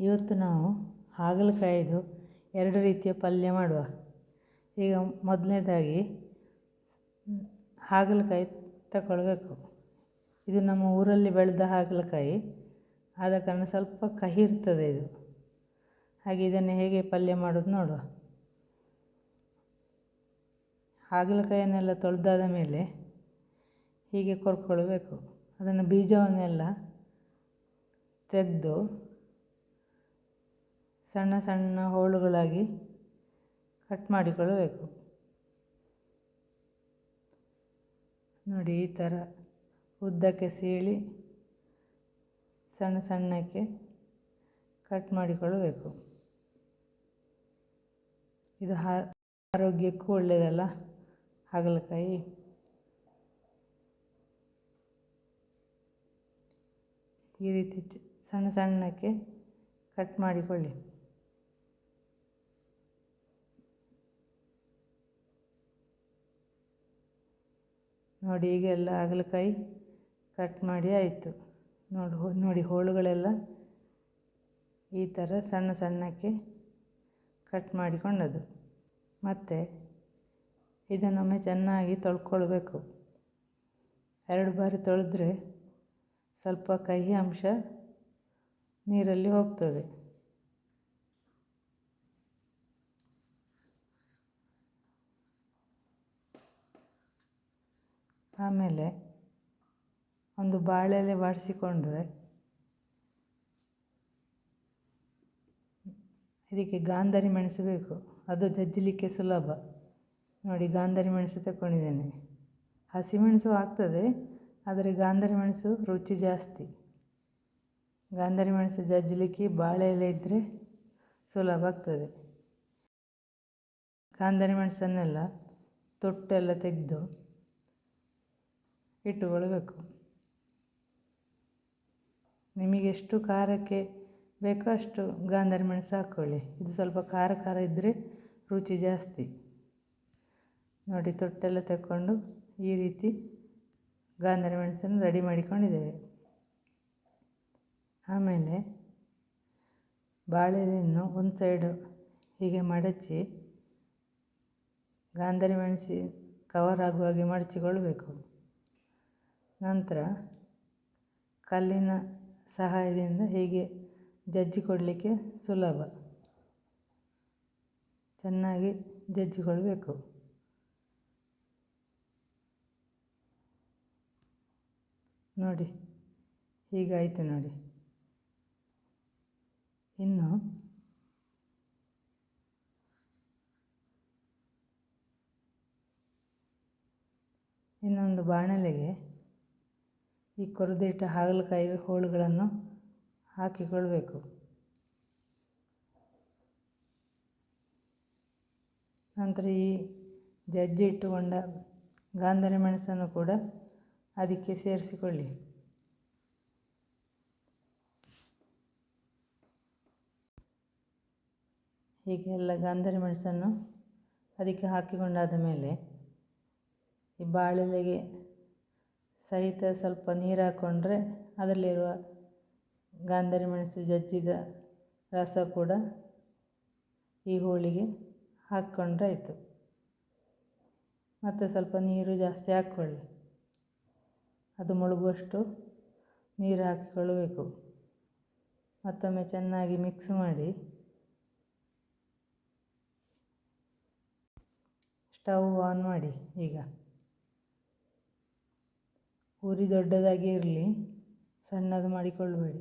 ಇವತ್ತು ನಾವು ಹಾಗಲಕಾಯಿದು ಎರಡು ರೀತಿಯ ಪಲ್ಯ ಮಾಡುವ. ಈಗ ಮೊದಲನೇದಾಗಿ ಹಾಗಲಕಾಯಿ ತಗೊಳ್ಬೇಕು. ಇದು ನಮ್ಮ ಊರಲ್ಲಿ ಬೆಳೆದ ಹಾಗಲಕಾಯಿ. ಆದ ಕಾರಣ ಸ್ವಲ್ಪ ಕಹಿ ಇರ್ತದೆ ಇದು. ಹಾಗೆ ಇದನ್ನು ಹೇಗೆ ಪಲ್ಯ ಮಾಡೋದು ನೋಡುವ. ಹಾಗಲಕಾಯನ್ನೆಲ್ಲ ತೊಳೆದಾದ ಮೇಲೆ ಹೀಗೆ ಕೊರ್ಕೊಳ್ಬೇಕು. ಅದನ್ನು ಬೀಜವನ್ನೆಲ್ಲ ತೆಗೆದು ಸಣ್ಣ ಸಣ್ಣ ಹೋಳುಗಳಾಗಿ ಕಟ್ ಮಾಡಿಕೊಳ್ಳಬೇಕು. ನೋಡಿ ಈ ಥರ ಉದ್ದಕ್ಕೆ ಸೀಳಿ ಸಣ್ಣ ಸಣ್ಣಕ್ಕೆ ಕಟ್ ಮಾಡಿಕೊಳ್ಳಬೇಕು. ಇದು ಆರೋಗ್ಯಕ್ಕೂ ಒಳ್ಳೆಯದಲ್ಲ ಹಾಗಲಕಾಯಿ. ಈ ರೀತಿ ಸಣ್ಣ ಸಣ್ಣಕ್ಕೆ ಕಟ್ ಮಾಡಿಕೊಳ್ಳಿ. ನೋಡಿ ಈಗ ಎಲ್ಲ ಹಾಗಲಕಾಯಿ ಕಟ್ ಮಾಡಿ ಆಯಿತು. ನೋಡಿ ನೋಡಿ ಹೋಳುಗಳೆಲ್ಲ ಈ ಥರ ಸಣ್ಣ ಸಣ್ಣಕ್ಕೆ ಕಟ್ ಮಾಡಿಕೊಂಡದ್ದು ಮತ್ತು ಇದನ್ನೊಮ್ಮೆ ಚೆನ್ನಾಗಿ ತೊಳ್ಕೊಳ್ಬೇಕು. ಎರಡು ಬಾರಿ ತೊಳೆದ್ರೆ ಸ್ವಲ್ಪ ಕಹಿ ಅಂಶ ನೀರಲ್ಲಿ ಹೋಗ್ತದೆ. ಆಮೇಲೆ ಒಂದು ಬಾಳೆಲೆ ಬಾಡಿಸಿಕೊಂಡ್ರೆ ಇದಕ್ಕೆ ಗಾಂಧಾರಿ ಮೆಣಸು ಬೇಕು. ಅದು ಜಜ್ಜಲಿಕ್ಕೆ ಸುಲಭ. ನೋಡಿ, ಗಾಂಧಾರಿ ಮೆಣಸು ತಗೊಂಡಿದ್ದೇನೆ ಹಸಿಮೆಣಸು ಆಗ್ತದೆ, ಆದರೆ ಗಾಂಧಾರಿ ಮೆಣಸು ರುಚಿ ಜಾಸ್ತಿ. ಗಾಂಧಾರಿ ಮೆಣಸು ಜಜ್ಜಲಿಕ್ಕೆ ಬಾಳೆ ಎಲೆ ಇದ್ದರೆ ಸುಲಭ ಆಗ್ತದೆ. ಗಾಂಧಾರಿ ಮೆಣಸನ್ನೆಲ್ಲ ತೊಟ್ಟೆಲ್ಲ ತೆಗೆದು ಇಟ್ಟುಕೊಳ್ಬೇಕು ನಿಮಗೆಷ್ಟು ಖಾರಕ್ಕೆ ಬೇಕೋ ಅಷ್ಟು ಗಾಂಧಾರಿ ಮೆಣಸು ಹಾಕ್ಕೊಳ್ಳಿ ಇದು ಸ್ವಲ್ಪ ಖಾರ ಖಾರ ಇದ್ದರೆ ರುಚಿ ಜಾಸ್ತಿ. ನೋಡಿ, ತೊಟ್ಟೆಲ್ಲ ತಕ್ಕೊಂಡು ಈ ರೀತಿ ಗಾಂಧಾರಿ ಮೆಣಸನ್ನು ರೆಡಿ ಮಾಡಿಕೊಂಡಿದ್ದೇವೆ. ಆಮೇಲೆ ಬಾಳೆಲೆಯನ್ನು ಒಂದು ಸೈಡು ಹೀಗೆ ಮಡಚಿ ಗಾಂಧರಿ ಮೆಣಸಿ ಕವರ್ ಆಗುವ ಹಾಗೆ ಮಡಚಿಕೊಳ್ಬೇಕು ನಂತರ ಕಲ್ಲಿನ ಸಹಾಯದಿಂದ ಹೀಗೆ ಜಜ್ಜಿ ಕೊಡಲಿಕ್ಕೆ ಸುಲಭ. ಚೆನ್ನಾಗಿ ಜಜ್ಜಿಕೊಳ್ಬೇಕು ನೋಡಿ, ಹೀಗಾಯಿತು ನೋಡಿ. ಇನ್ನು ಇನ್ನೊಂದು ಬಾಣಲೆಗೆ ಈ ಕೊರೆದಿಟ್ಟ ಹಾಗಲಕಾಯಿ ಹೋಳುಗಳನ್ನು ಹಾಕಿಕೊಳ್ಳಬೇಕು ನಂತರ ಈ ಜಜ್ಜಿ ಇಟ್ಟುಕೊಂಡ ಗಾಂಧರಿ ಮೆಣಸನ್ನು ಕೂಡ ಅದಕ್ಕೆ ಸೇರಿಸಿಕೊಳ್ಳಿ. ಹೀಗೆಲ್ಲ ಗಾಂಧರಿ ಮೆಣಸನ್ನು ಅದಕ್ಕೆ ಹಾಕಿಕೊಂಡಾದ ಮೇಲೆ ಈ ಬಾಳೆಲೆಗೆ ಸಹಿತ ಸ್ವಲ್ಪ ನೀರು ಹಾಕ್ಕೊಂಡ್ರೆ ಅದರಲ್ಲಿರುವ ಗಾಂಧಾರಿ ಮೆಣಸು ಜಜ್ಜಿದ ರಸ ಕೂಡ ಈ ಹೋಳಿಗೆ ಹಾಕ್ಕೊಂಡ್ರೆ ಆಯಿತು. ಮತ್ತು ಸ್ವಲ್ಪ ನೀರು ಜಾಸ್ತಿ ಹಾಕ್ಕೊಳ್ಳಿ. ಅದು ಮುಳುಗುವಷ್ಟು ನೀರು ಹಾಕಿಕೊಳ್ಳಬೇಕು. ಮತ್ತೊಮ್ಮೆ ಚೆನ್ನಾಗಿ ಮಿಕ್ಸ್ ಮಾಡಿ. ಸ್ಟವ್ ಆನ್ ಮಾಡಿ ಈಗ. ಉರಿ ದೊಡ್ಡದಾಗಿ ಇರಲಿ, ಸಣ್ಣದು ಮಾಡಿಕೊಳ್ಳಬೇಡಿ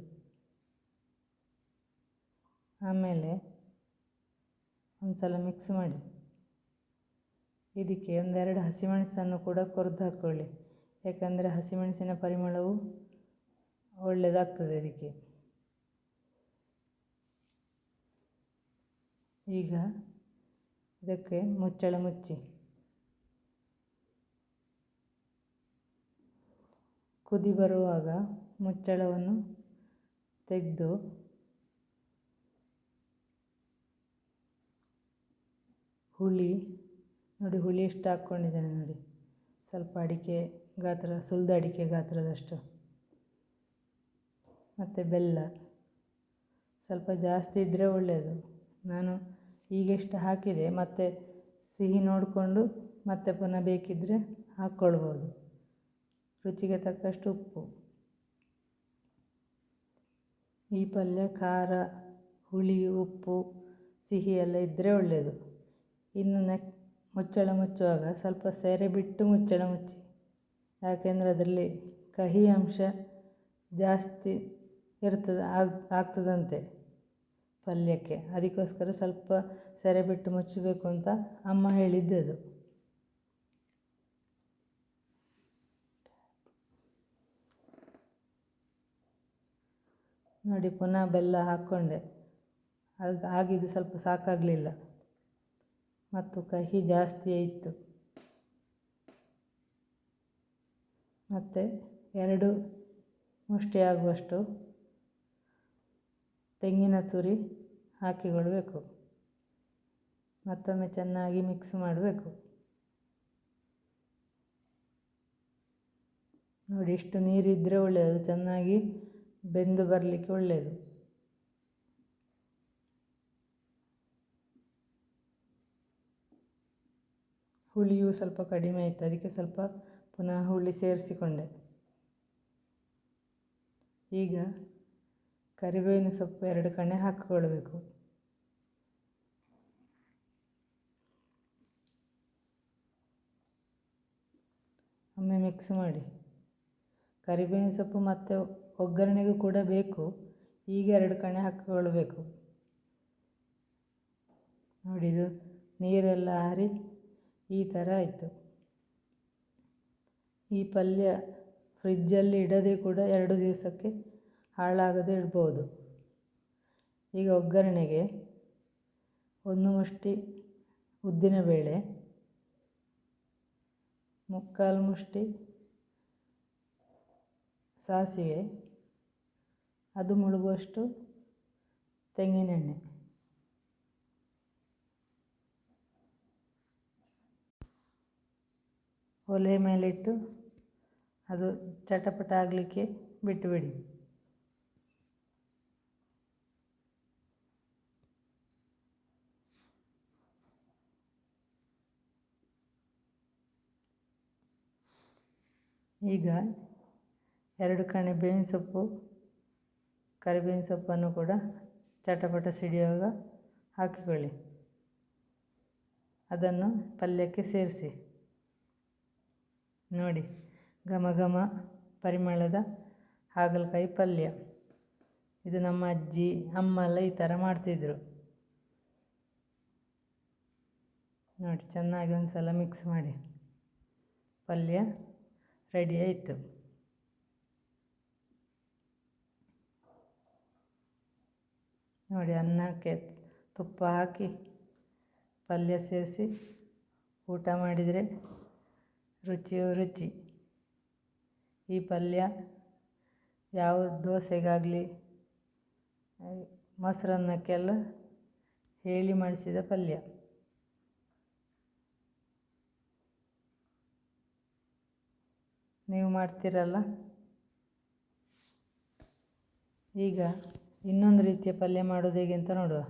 ಆಮೇಲೆ ಒಂದು ಸಲ ಮಿಕ್ಸ್ ಮಾಡಿ. ಇದಕ್ಕೆ ಒಂದೆರಡು ಹಸಿಮೆಣಸನ್ನು ಕೂಡ ಕೊರೆದು ಹಾಕ್ಕೊಳ್ಳಿ ಯಾಕಂದರೆ ಹಸಿಮೆಣಸಿನ ಪರಿಮಳವು ಒಳ್ಳೆಯದಾಗ್ತದೆ ಇದಕ್ಕೆ. ಈಗ ಇದಕ್ಕೆ ಮುಚ್ಚಳ ಮುಚ್ಚಿ. ಕುದಿ ಬರುವಾಗ ಮುಚ್ಚಳವನ್ನು ತೆಗೆದು ಹುಳಿ, ನೋಡಿ ಹುಳಿ ಎಷ್ಟು ಹಾಕ್ಕೊಂಡಿದ್ದೇನೆ ನೋಡಿ. ಸ್ವಲ್ಪ ಅಡಿಕೆ ಗಾತ್ರ, ಸುಲಿದ ಅಡಿಕೆ ಗಾತ್ರದಷ್ಟು. ಮತ್ತು ಬೆಲ್ಲ. ಸ್ವಲ್ಪ ಜಾಸ್ತಿ ಇದ್ದರೆ ಒಳ್ಳೆಯದು ನಾನು ಈಗೆಷ್ಟು ಹಾಕಿದೆ, ಮತ್ತು ಸಿಹಿ ನೋಡಿಕೊಂಡು ಮತ್ತೆ ಪುನಃ ಬೇಕಿದ್ದರೆ ಹಾಕ್ಕೊಳ್ಬೋದು. ರುಚಿಗೆ ತಕ್ಕಷ್ಟು ಉಪ್ಪು. ಈ ಪಲ್ಯ, ಖಾರ, ಹುಳಿ, ಉಪ್ಪು, ಸಿಹಿ ಎಲ್ಲ ಇದ್ದರೆ ಒಳ್ಳೆಯದು ಇನ್ನು ನೆಕ್, ಮುಚ್ಚಳ ಮುಚ್ಚುವಾಗ ಸ್ವಲ್ಪ ಸೆರೆ ಬಿಟ್ಟು ಮುಚ್ಚಳ ಮುಚ್ಚಿ. ಯಾಕೆಂದರೆ ಅದರಲ್ಲಿ ಕಹಿ ಅಂಶ ಜಾಸ್ತಿ ಇರ್ತದೆ, ಆಗ್, ಆಗ್ತದಂತೆ ಪಲ್ಯಕ್ಕೆ. ಅದಕ್ಕೋಸ್ಕರ ಸ್ವಲ್ಪ ಸೆರೆ ಬಿಟ್ಟು ಮುಚ್ಚಬೇಕು ಅಂತ ಅಮ್ಮ ಹೇಳಿದ್ದದು. ನೋಡಿ, ಪುನಃ ಬೆಲ್ಲ ಹಾಕ್ಕೊಂಡೆ. ಅದು ಆಗಿದ್ದು ಸ್ವಲ್ಪ ಸಾಕಾಗಲಿಲ್ಲ. ಮತ್ತು ಕಹಿ ಜಾಸ್ತಿ ಇತ್ತು. ಮತ್ತು ಎರಡು ಮುಷ್ಟಿ ಆಗುವಷ್ಟು ತೆಂಗಿನ ತುರಿ ಹಾಕಿಕೊಳ್ಬೇಕು. ಮತ್ತೊಮ್ಮೆ ಚೆನ್ನಾಗಿ ಮಿಕ್ಸ್ ಮಾಡಬೇಕು. ನೋಡಿ, ಇಷ್ಟು ನೀರಿದ್ದರೆ ಒಳ್ಳೆಯದು. ಚೆನ್ನಾಗಿ ಬೆಂದು ಬರಲಿಕ್ಕೆ ಒಳ್ಳೆಯದು ಹುಳಿಯು ಸ್ವಲ್ಪ ಕಡಿಮೆ ಆಯಿತು, ಅದಕ್ಕೆ ಸ್ವಲ್ಪ ಪುನಃ ಹುಳಿ ಸೇರಿಸಿಕೊಂಡೆ. ಈಗ ಕರಿಬೇವಿನ ಸೊಪ್ಪು ಎರಡು ಕಣೆ ಹಾಕಿಕೊಳ್ಬೇಕು. ಒಮ್ಮೆ ಮಿಕ್ಸ್ ಮಾಡಿ. ಕರಿಬೇವಿನ ಸೊಪ್ಪು ಮತ್ತು ಒಗ್ಗರಣೆಗೂ ಕೂಡ ಬೇಕು. ಈಗ ಎರಡು ಕಣೆ ಹಾಕಿಕೊಳ್ಬೇಕು ನೋಡಿ ಇದು ನೀರೆಲ್ಲ ಹಾರಿ ಈ ಥರ ಆಯಿತು. ಈ ಪಲ್ಯ ಫ್ರಿಜ್ಜಲ್ಲಿ ಇಡದೆ ಕೂಡ ಎರಡು ದಿವಸಕ್ಕೆ ಹಾಳಾಗದೆ ಇಡ್ಬೋದು. ಈಗ ಒಗ್ಗರಣೆಗೆ ಒಂದು ಮುಷ್ಟಿ ಉದ್ದಿನಬೇಳೆ ಮುಕ್ಕಾಲು ಮುಷ್ಟಿ ಸಾಸಿವೆ ಅದು ಮುಳುಗುವಷ್ಟು ತೆಂಗಿನೆಣ್ಣೆ. ಒಲೆ ಮೇಲಿಟ್ಟು ಅದು ಚಟಪಟ ಆಗಲಿಕ್ಕೆ ಬಿಟ್ಟುಬಿಡಿ. ಈಗ ಎರಡು ಕಣೆ ಬೇವಿನ ಸೊಪ್ಪು, ಕರಿಬೇವಿನ ಸೊಪ್ಪನ್ನು ಕೂಡ ಚಟಪಟ ಸಿಡಿಯುವಾಗ ಹಾಕಿಕೊಳ್ಳಿ. ಅದನ್ನು ಪಲ್ಯಕ್ಕೆ ಸೇರಿಸಿ. ನೋಡಿ, ಘಮ ಘಮ ಪರಿಮಳದ ಹಾಗಲಕಾಯಿ ಪಲ್ಯ. ಇದು ನಮ್ಮ ಅಜ್ಜಿ, ಅಮ್ಮ ಎಲ್ಲ ಈ ಥರ ಮಾಡ್ತಿದ್ರು. ನೋಡಿ, ಚೆನ್ನಾಗಿ ಒಂದು ಸಲ ಮಿಕ್ಸ್ ಮಾಡಿ. ಪಲ್ಯ ರೆಡಿ ಆಯಿತು. ನೋಡಿ ಅನ್ನಕ್ಕೆ ತುಪ್ಪ ಹಾಕಿ ಪಲ್ಯ ಸೇರಿಸಿ ಊಟ ಮಾಡಿದರೆ ರುಚಿಯೋ ರುಚಿ. ಈ ಪಲ್ಯ ಯಾವ ದೋಸೆಗಾಗಲಿ, ಮೊಸರನ್ನಕ್ಕೆಲ್ಲ ಹೇಳಿ ಮಾಡಿಸಿದ ಪಲ್ಯ. ನೀವು ಮಾಡ್ತೀರಲ್ಲ? ಈಗ ಇನ್ನೊಂದು ರೀತಿಯ ಪಲ್ಯ ಮಾಡೋದು ಹೇಗೆ ಅಂತ ನೋಡುವ.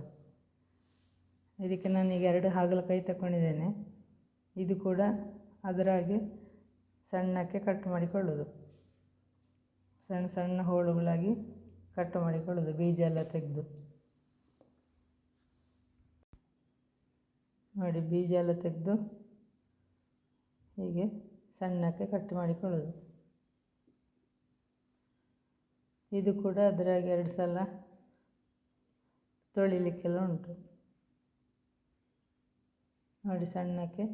ಇದಕ್ಕೆ ನಾನೀಗ ಎರಡು ಹಾಗಲಕಾಯಿ ತಗೊಂಡಿದ್ದೇನೆ ಇದು ಕೂಡ ಅದರ ಹಾಗೆ ಸಣ್ಣಕ್ಕೆ ಕಟ್ ಮಾಡಿಕೊಳ್ಳೋದು ಸಣ್ಣ ಸಣ್ಣ ಹೋಳುಗಳಾಗಿ ಕಟ್ ಮಾಡಿಕೊಳ್ಳೋದು ಬೀಜ ಎಲ್ಲ ತೆಗೆದು. ನೋಡಿ, ಬೀಜ ಎಲ್ಲ ತೆಗೆದು ಹೀಗೆ ಸಣ್ಣಕ್ಕೆ ಕಟ್ ಮಾಡಿಕೊಳ್ಳೋದು ಇದು ಕೂಡ ಅದರಾಗ ಎರಡು ಸಲ ತೊಳಿಲಿಕ್ಕೆಲ್ಲ ಉಂಟು. ನೋಡಿ ಸಣ್ಣಕ್ಕೆ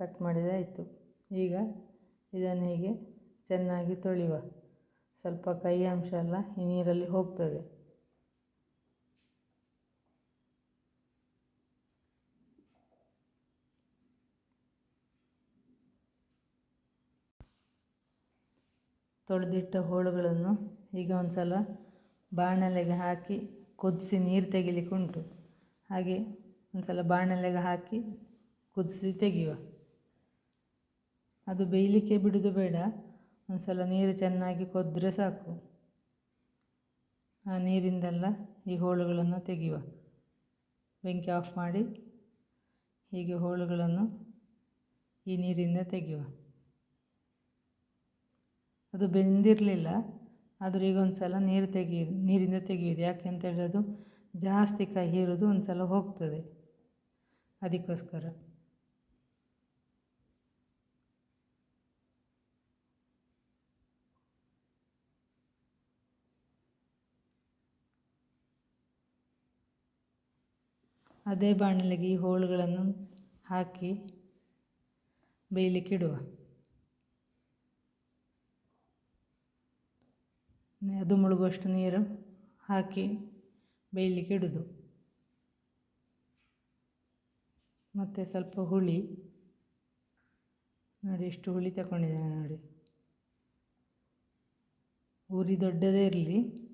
ಕಟ್ ಮಾಡಿದಾಯಿತು ಈಗ ಇದನ್ನು ಹೀಗೆ ಚೆನ್ನಾಗಿ ತೊಳೆಯುವ ಸ್ವಲ್ಪ ಕೈ ಅಂಶ ಎಲ್ಲ ಈ ನೀರಲ್ಲಿ ಹೋಗ್ತದೆ. ತೊಳೆದಿಟ್ಟ ಹೋಳುಗಳನ್ನು ಈಗ ಒಂದು ಸಲ ಬಾಣಲೆಗೆ ಹಾಕಿ ಕುದಿಸಿ ನೀರು ತೆಗಿಲಿಕ್ಕೆ ಉಂಟು. ಹಾಗೆ ಒಂದು ಸಲ ಬಾಣಲೆಗೆ ಹಾಕಿ ಕುದಿಸಿ ತೆಗೆಯುವ. ಅದು ಬೇಯಲಿಕ್ಕೆ ಬಿಡೋದು ಬೇಡ. ಒಂದು ಸಲ ನೀರು ಚೆನ್ನಾಗಿ ಕೊದ್ದರೆ ಸಾಕು. ಆ ನೀರಿಂದೆಲ್ಲ ಈ ಹೋಳುಗಳನ್ನು ತೆಗೆಯುವ. ಬೆಂಕಿ ಆಫ್ ಮಾಡಿ ಹೀಗೆ ಹೋಳುಗಳನ್ನು ಈ ನೀರಿಂದ ತೆಗೆಯುವ. ಅದು ಬೆಂದಿರಲಿಲ್ಲ. ಆದರೂ ಈಗ ಒಂದು ಸಲ ನೀರು ತೆಗೆಯೋದು ನೀರಿಂದ ತೆಗೆಯುವುದು. ಯಾಕೆ ಅಂತ ಹೇಳಿದ್ರೆ ಅದು ಜಾಸ್ತಿ ಕಹಿ ಇರೋದು ಒಂದು ಸಲ ಹೋಗ್ತದೆ. ಅದಕ್ಕೋಸ್ಕರ. ಅದೇ ಬಾಣಲೆಗೆ ಈ ಹೋಳುಗಳನ್ನು ಹಾಕಿ ಬೇಯಲಿಕ್ಕೆ ಅದು ಮುಳುಗುವಷ್ಟು ನೀರು ಹಾಕಿ ಬೇಯಲಿಕ್ಕೆ ಇಡೋದು. ಮತ್ತು ಸ್ವಲ್ಪ ಹುಳಿ. ನೋಡಿ, ಎಷ್ಟು ಹುಳಿ ತಗೊಂಡಿದ್ದೇನೆ ನೋಡಿ. ಉರಿ ದೊಡ್ಡದೇ ಇರಲಿ.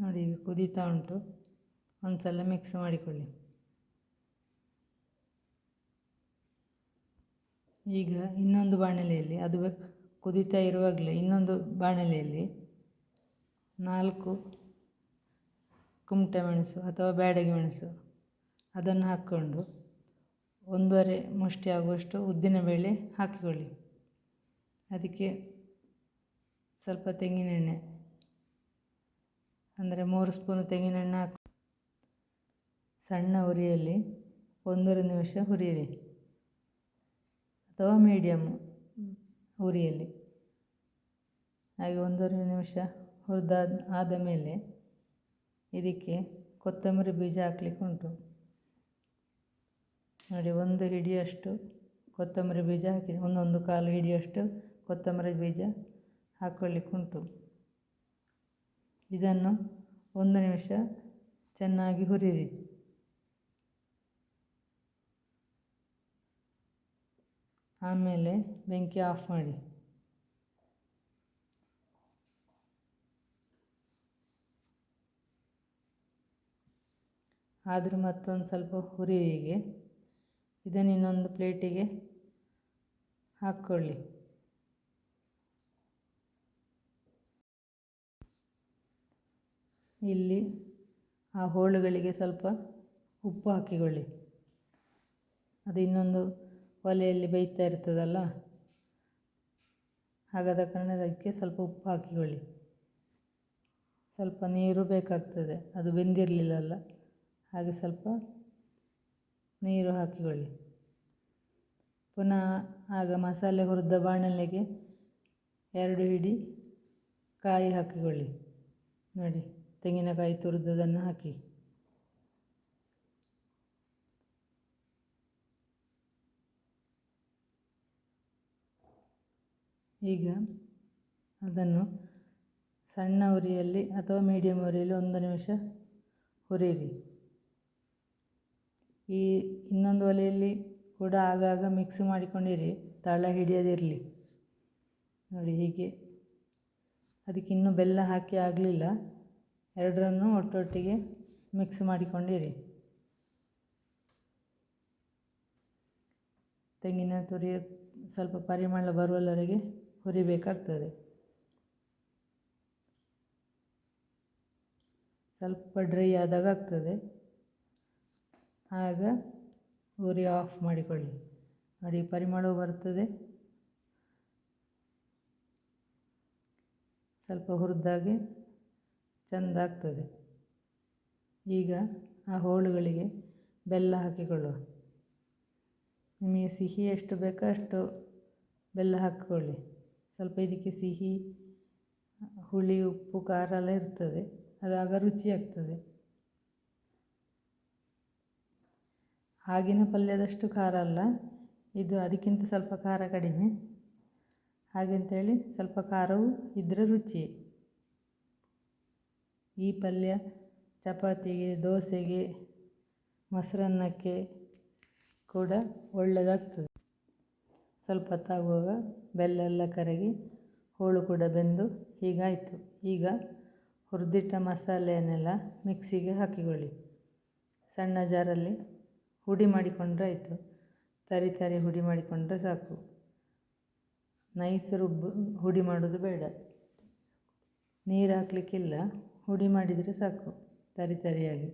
ನೋಡಿ, ಈಗ ಕುದೀತಾ ಉಂಟು. ಒಂದು ಸಲ ಮಿಕ್ಸ್ ಮಾಡಿಕೊಳ್ಳಿ. ಈಗ ಇನ್ನೊಂದು ಬಾಣಲೆಯಲ್ಲಿ, ಅದು ಕುದೀತಾ ಇರುವಾಗಲೇ ಇನ್ನೊಂದು ಬಾಣಲೆಯಲ್ಲಿ ನಾಲ್ಕು ಕುಮಟೆ ಮೆಣಸು ಅಥವಾ ಬ್ಯಾಡಗಿ ಮೆಣಸು, ಅದನ್ನು ಹಾಕ್ಕೊಂಡು ಒಂದೂವರೆ ಮುಷ್ಟಿ ಆಗುವಷ್ಟು ಉದ್ದಿನಬೇಳೆ ಹಾಕಿಕೊಳ್ಳಿ. ಅದಕ್ಕೆ ಸ್ವಲ್ಪ ತೆಂಗಿನೆಣ್ಣೆ, ಅಂದರೆ ಮೂರು ಸ್ಪೂನು ತೆಂಗಿನೆಣ್ಣೆ ಹಾಕಿ ಸಣ್ಣ ಉರಿಯಲ್ಲಿ ಒಂದೂವರೆ ನಿಮಿಷ ಹುರಿಯಿರಿ. ಅಥವಾ ಮೀಡಿಯಮ್ ಉರಿಯಲ್ಲಿ. ಹಾಗೆ ಒಂದೂವರೆ ನಿಮಿಷ ಹುರಿದಾದ ಆದ ಮೇಲೆ ಇದಕ್ಕೆ ಕೊತ್ತಂಬರಿ ಬೀಜ ಹಾಕ್ಲಿಕ್ಕೆ ಉಂಟು. ನೋಡಿ, ಒಂದು ಹಿಡಿಯಷ್ಟು ಕೊತ್ತಂಬರಿ ಬೀಜ ಹಾಕಿ, ಒಂದೊಂದು ಕಾಲು ಹಿಡಿಯಷ್ಟು ಕೊತ್ತಂಬರಿ ಬೀಜ ಹಾಕ್ಕೊಳ್ಳಿಕ್ಕೆ ಉಂಟು. ಇದನ್ನು ಒಂದು ನಿಮಿಷ ಚೆನ್ನಾಗಿ ಹುರಿಯಿರಿ ಆಮೇಲೆ ಬೆಂಕಿ ಆಫ್ ಮಾಡಿ. ಆದರೂ ಮತ್ತೊಂದು ಸ್ವಲ್ಪ ಹುರಿ ಹೀಗೆ. ಇದನ್ನು ಇನ್ನೊಂದು ಪ್ಲೇಟಿಗೆ ಹಾಕ್ಕೊಳ್ಳಿ. ಇಲ್ಲಿ ಆ ಹೋಳುಗಳಿಗೆ ಸ್ವಲ್ಪ ಉಪ್ಪು ಹಾಕಿಕೊಳ್ಳಿ. ಅದು ಇನ್ನೊಂದು ಒಲೆಯಲ್ಲಿ ಬೇಯ್ತಾ ಇರ್ತದಲ್ಲ? ಹಾಗಾದ ಕಾರಣ ಅದಕ್ಕೆ ಸ್ವಲ್ಪ ಉಪ್ಪು ಹಾಕಿಕೊಳ್ಳಿ. ಸ್ವಲ್ಪ ನೀರು ಬೇಕಾಗ್ತದೆ. ಅದು ಬೆಂದಿರಲಿಲ್ಲಲ್ಲ. ಹಾಗೆ ಸ್ವಲ್ಪ ನೀರು ಹಾಕಿಕೊಳ್ಳಿ. ಪುನಃ ಆಗ ಮಸಾಲೆ ಹುರಿದ ಬಾಣಲೆಗೆ ಎರಡು ಹಿಡಿ ಕಾಯಿ ಹಾಕಿಕೊಳ್ಳಿ. ನೋಡಿ, ತೆಂಗಿನಕಾಯಿ ತುರಿದದನ್ನು ಹಾಕಿ. ಈಗ ಅದನ್ನು ಸಣ್ಣ ಉರಿಯಲ್ಲಿ ಅಥವಾ ಮೀಡಿಯಮ್ ಉರಿಯಲ್ಲಿ ಒಂದು ನಿಮಿಷ ಹುರಿಯಿರಿ. ಈ ಇನ್ನೊಂದು ಒಲೆಯಲ್ಲಿ ಕೂಡ ಆಗಾಗ ಮಿಕ್ಸ್ ಮಾಡಿಕೊಂಡಿರಿ. ತಳ ಹಿಡಿಯದಿರಲಿ. ನೋಡಿ ಹೀಗೆ. ಅದಕ್ಕೆ ಇನ್ನೂ ಬೆಲ್ಲ ಹಾಕಿ ಆಗಲಿಲ್ಲ. ಎರಡರನ್ನು ಒಟ್ಟೊಟ್ಟಿಗೆ ಮಿಕ್ಸ್ ಮಾಡಿಕೊಂಡಿರಿ. ತೆಂಗಿನ ತುರಿಯ ಸ್ವಲ್ಪ ಪರಿಮಳ ಬರುವವರೆಗೆ ಹುರಿಬೇಕಾಗ್ತದೆ. ಸ್ವಲ್ಪ ಡ್ರೈ ಆದಾಗ ಆಗ್ತದೆ. ಆಗ ಉರಿ ಆಫ್ ಮಾಡಿಕೊಳ್ಳಿ. ನೋಡಿ ಪರಿಮಳವು ಬರ್ತದೆ. ಸ್ವಲ್ಪ ಹುರಿದಾಗೆ ಚೆಂದ ಆಗ್ತದೆ. ಈಗ ಆ ಹೋಳುಗಳಿಗೆ ಬೆಲ್ಲ ಹಾಕಿಕೊಳ್ಳುವ. ನಿಮಗೆ ಸಿಹಿ ಎಷ್ಟು ಬೇಕೋ ಅಷ್ಟು ಬೆಲ್ಲ ಹಾಕಿಕೊಳ್ಳಿ. ಸ್ವಲ್ಪ ಇದಕ್ಕೆ ಸಿಹಿ, ಹುಳಿ, ಉಪ್ಪು, ಖಾರ ಎಲ್ಲ ಇರ್ತದೆ. ಅದಾಗ ರುಚಿ ಆಗ್ತದೆ. ಆಗಿನ ಪಲ್ಯದಷ್ಟು ಖಾರ ಅಲ್ಲ. ಇದು ಅದಕ್ಕಿಂತ ಸ್ವಲ್ಪ ಖಾರ ಕಡಿಮೆ. ಹಾಗೆಂತೇಳಿ ಸ್ವಲ್ಪ ಖಾರವು ಇದ್ದರೆ ರುಚಿ. ಈ ಪಲ್ಯ ಚಪಾತಿಗೆ, ದೋಸೆಗೆ, ಮೊಸರನ್ನಕ್ಕೆ ಕೂಡ ಒಳ್ಳೆಯದಾಗ್ತದೆ ಸ್ವಲ್ಪ ಹೊತ್ತಾಗುವಾಗ ಬೆಲ್ಲ ಕರಗಿ ಹೋಳು ಕೂಡ ಬೆಂದು ಹೀಗಾಯಿತು. ಈಗ ಹುರಿದಿಟ್ಟ ಮಸಾಲೆಯನ್ನೆಲ್ಲ ಮಿಕ್ಸಿಗೆ ಹಾಕಿಕೊಳ್ಳಿ. ಸಣ್ಣ ಜಾರಲ್ಲಿ ಹುಡಿ ಮಾಡಿಕೊಂಡ್ರೆ ಆಯಿತು. ತರಿ ತರಿ ಹುಡಿ ಮಾಡಿಕೊಂಡ್ರೆ ಸಾಕು. ನೈಸ್ ರುಬ್ಬು, ಹುಡಿ ಮಾಡೋದು ಬೇಡ. ನೀರು ಹಾಕಲಿಕ್ಕಿಲ್ಲ, ಹುಡಿ ಮಾಡಿದರೆ ಸಾಕು ತರಿ ತರಿಯಾಗಿ.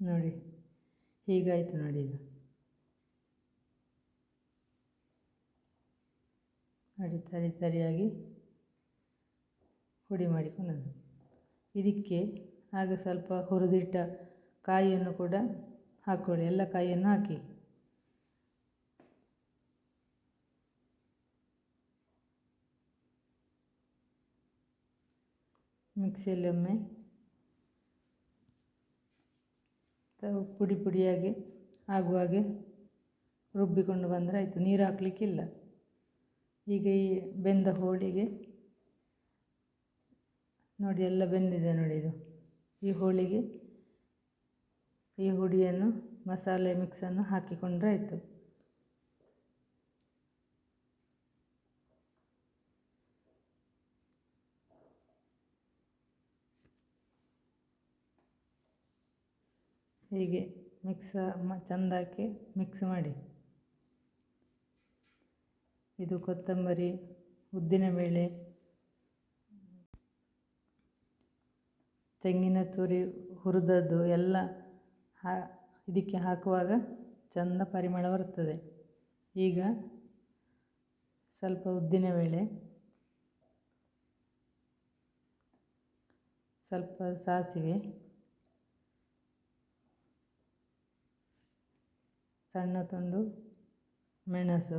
ನೋಡಿ. ಹೀಗಾಯಿತು ನೋಡಿ ಇದು. ನೋಡಿ, ತರಿ ತರಿಯಾಗಿ ಹುಡಿ ಮಾಡಿಕೊಳ್ಳೋದು ಇದಕ್ಕೆ ಆಗ ಸ್ವಲ್ಪ ಹುರಿದಿಟ್ಟ ಕಾಯಿಯನ್ನು ಕೂಡ ಹಾಕ್ಕೊಳ್ಳಿ ಎಲ್ಲ ಕಾಯಿಯನ್ನು ಹಾಕಿ. ಮಿಕ್ಸಿಯಲ್ಲಿ ಒಮ್ಮೆ ತ- ಪುಡಿ ಪುಡಿಯಾಗಿ ಆಗುವಾಗೆ ರುಬ್ಬಿಕೊಂಡು ಬಂದರೆ ಆಯಿತು. ನೀರು ಹಾಕಲಿಕ್ಕಿಲ್ಲ. ಈಗ ಈ ಬೆಂದ ಹೋಳಿಗೆ ನೋಡಿ, ಎಲ್ಲ ಬೆಂದಿದೆ ನೋಡಿ ಇದು. ಈ ಹೋಳಿಗೆ ಈ ಹುಡಿಯನ್ನು ಮಸಾಲೆ ಮಿಕ್ಸನ್ನು ಹಾಕಿಕೊಂಡ್ರೆ ಆಯಿತು. ಹೀಗೆ ಮಿಕ್ಸ ಮ ಚೆಂದಾಕಿ ಮಿಕ್ಸ್ ಮಾಡಿ. ಇದು ಕೊತ್ತಂಬರಿ, ಉದ್ದಿನ ಬೇಳೆ, ತೆಂಗಿನ ತುರಿ, ಹುರಿದದ್ದು ಎಲ್ಲ ಹಾ, ಇದಕ್ಕೆ ಹಾಕುವಾಗ ಚೆಂದ ಪರಿಮಳ ಬರ್ತದೆ ಈಗ ಸ್ವಲ್ಪ ಉದ್ದಿನ ಬೇಳೆ, ಸ್ವಲ್ಪ ಸಾಸಿವೆ ಸಣ್ಣ ತುಂಡು ಮೆಣಸು.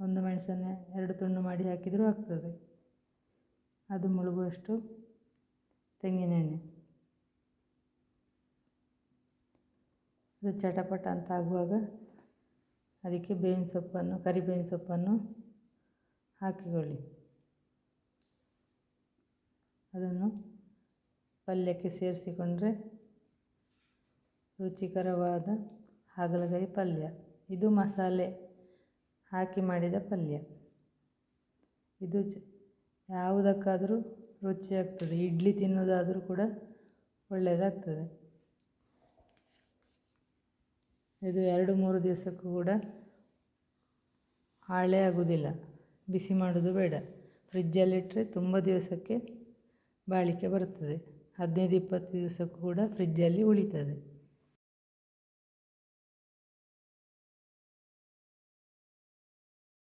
ಒಂದು ಮೆಣಸನ್ನು ಎರಡು ತುಂಡು ಮಾಡಿ ಹಾಕಿದರೂ ಆಗ್ತದೆ. ಅದು ಮುಳುಗುವಷ್ಟು ತೆಂಗಿನೆಣ್ಣೆ. ಅದು ಚಟಪಟ ಅಂತ ಆಗುವಾಗ ಅದಕ್ಕೆ ಬೇವಿನ ಸೊಪ್ಪನ್ನು, ಕರಿಬೇವಿನ ಸೊಪ್ಪನ್ನು ಹಾಕಿಕೊಳ್ಳಿ. ಅದನ್ನು ಪಲ್ಯಕ್ಕೆ ಸೇರಿಸಿಕೊಂಡ್ರೆ ರುಚಿಕರವಾದ ಹಾಗಲಕಾಯಿ ಪಲ್ಯ. ಇದು ಮಸಾಲೆ ಹಾಕಿ ಮಾಡಿದ ಪಲ್ಯ. ಇದು ಚ ಯಾವುದಕ್ಕಾದರೂ ರುಚಿಯಾಗ್ತದೆ. ಇಡ್ಲಿ ತಿನ್ನೋದಾದರೂ ಕೂಡ ಒಳ್ಳೆಯದಾಗ್ತದೆ. ಇದು ಎರಡು ಮೂರು ದಿವಸಕ್ಕೂ ಕೂಡ ಹಾಳೆ ಆಗೋದಿಲ್ಲ. ಬಿಸಿ ಮಾಡೋದು ಬೇಡ. ಫ್ರಿಜ್ಜಲ್ಲಿಟ್ಟರೆ ತುಂಬ ದಿವಸಕ್ಕೆ ಬಾಳಿಕೆ ಬರ್ತದೆ. ಹದಿನೈದು, ಇಪ್ಪತ್ತು ದಿವಸಕ್ಕೂ ಕೂಡ ಫ್ರಿಜ್ಜಲ್ಲಿ ಉಳಿತದೆ.